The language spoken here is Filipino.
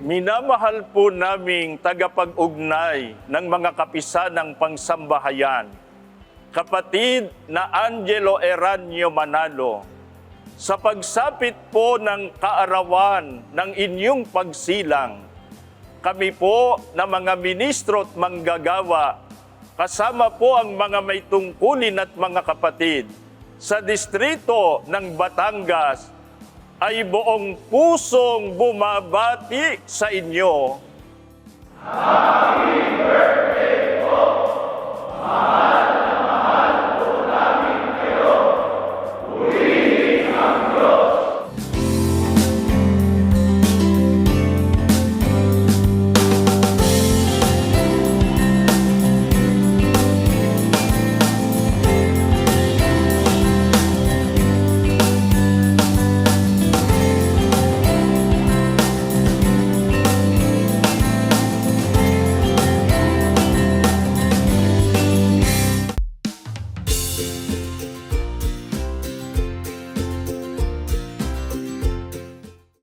Minamahal po naming tagapag-ugnay ng mga kapisanang pangsambahayan, kapatid na Angelo Eranio Manalo, sa pagsapit po ng kaarawan ng inyong pagsilang, kami po na mga ministro at manggagawa, kasama po ang mga may tungkulin at mga kapatid sa distrito ng Batangas, ay buong pusong bumabati sa inyo. you.